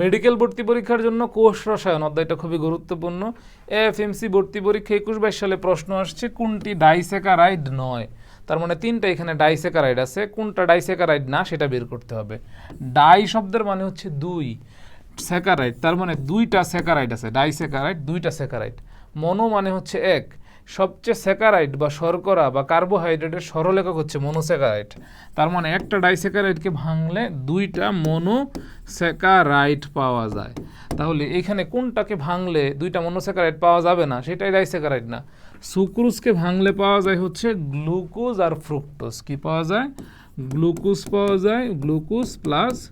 Medical ভর্তি পরীক্ষার জন্য কোষ রসায়ন অধ্যায়টা খুবই গুরুত্বপূর্ণ। এফএমসি ভর্তি পরীক্ষা একুশ বাইশ সালে প্রশ্ন আসছে, কোনটি ডাইসেকারাইড নয়? তার মানে তিনটা এখানে ডাইসেকারাইড আছে, কোনটা ডাইসেকারাইড না সেটা বের করতে হবে। ডাই শব্দের মানে হচ্ছে দুই স্যাকারাইড তার মানে দুইটা স্যাকারাইড আছে, ডাইসেকারাইড, দুইটা স্যাকারাইড মনো মানে হচ্ছে এক সবচেয়ে স্যাকারাইট বা শর্করা বা কার্বোহাইড্রেটের সরলেখক হচ্ছে মনোস্যাকারাইট তার মানে একটা ডাইস্যাকারাইডকে ভাঙলে দুইটা মনোস্যাকারাইট পাওয়া যায়। তাহলে এখানে কোনটাকে ভাঙলে দুইটা মনোস্যাকারাইট পাওয়া যাবে না? সেটাই ডাইস্যাকারাইড না। সুক্রুজকে ভাঙলে পাওয়া যায় হচ্ছে গ্লুকোজ আর ফ্রুক্টোজ কি পাওয়া যায়? গ্লুকোজ পাওয়া যায়, গ্লুকোজ প্লাস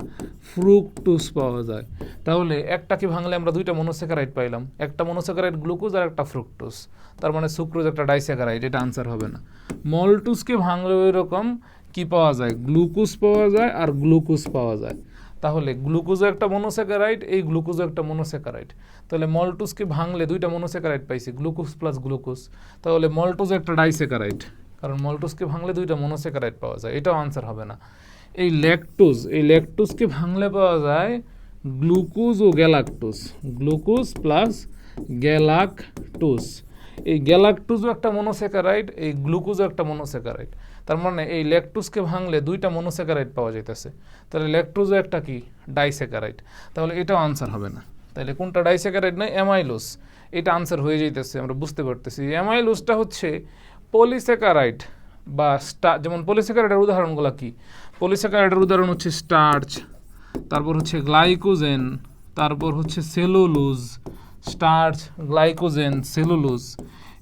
ফ্রুক্টোজ পাওয়া যায়। তাহলে একটাকে ভাঙলে আমরা দুইটা মনোস্যাকারাইড পাইলাম? একটা মনোস্যাকারাইড গ্লুকোজ আর একটা ফ্রুক্টোজ। তার মানে সুক্রোজ একটা ডাইস্যাকারাইড এটা আনসার হবে না। মলটুসকে ভাঙলে ওই রকম কি পাওয়া যায়? গ্লুকোজ পাওয়া যায় আর গ্লুকোজ পাওয়া যায়। তাহলে গ্লুকোজও একটা মনোস্যাকারাইড এই গ্লুকোজও একটা মনোস্যাকারাইড তাহলে মলটুসকে ভাঙলে দুইটা মনোস্যাকারাইড পাইছি, গ্লুকোজ প্লাস গ্লুকোজ। তাহলে মলটোজ একটা ডাইস্যাকারাইড কারণ মলটোসকে ভাঙলে দুইটা মনোস্যাকারাইড পাওয়া যায়, এটাও আনসার হবে না। এই ল্যাকটোজ, এই ল্যাকটোজকে ভাঙলে পাওয়া যায় গ্লুকোজ ও গ্যালাকটোজ। Glucose plus galactose. এই গ্যালাকটোজও একটা মনোস্যাকারাইড এই গ্লুকোজও একটা মনোস্যাকারাইড তার মানে এই ল্যাকটোজকে ভাঙলে দুইটা মনোস্যাকারাইড পাওয়া যাইতেছে। তাহলে ল্যাকটোজও একটা কি? ডাইস্যাকারাইড তাহলে এটাও আনসার হবে না। তাহলে কোনটা ডাইস্যাকারাইড নয় অ্যামাইলোস এটা আনসার হয়ে যাইতেছে, আমরা বুঝতে পারতেছি। অ্যামাইলোসটা হচ্ছে পলিস্যাকারাইড বা স্টা, যেমন পলিস্যাকারাইডের উদাহরণগুলো কি? পলিস্যাকারাইডের উদাহরণ হচ্ছে স্টার্চ, তারপর হচ্ছে গ্লাইকোজেন, তারপর হচ্ছে সেলুলোজ, স্টার্চ, গ্লাইকোজেন, সেলুলোজ।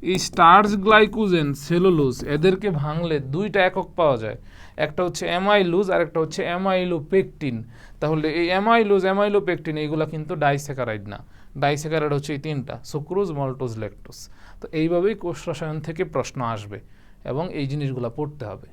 এই স্টার্চ গ্লাইকোজেন সেলুলোজ এদেরকে ভাঙলে দুইটা একক পাওয়া যায়। একটা হচ্ছে অ্যামাইলুজ আর একটা হচ্ছে অ্যামাইলোপেকটিন। তাহলে এই অ্যামাইলুজ, অ্যামাইলোপেকটিন এইগুলো কিন্তু ডাইসেকারাইড না। ডাইসেকারাইড হচ্ছে এই তিনটা, সুক্রোজ, মল্টোজ, ল্যাকটোজ। তো এইভাবেই কোষ রসায়ন থেকে প্রশ্ন আসবে এবং এই জিনিসগুলো পড়তে হবে।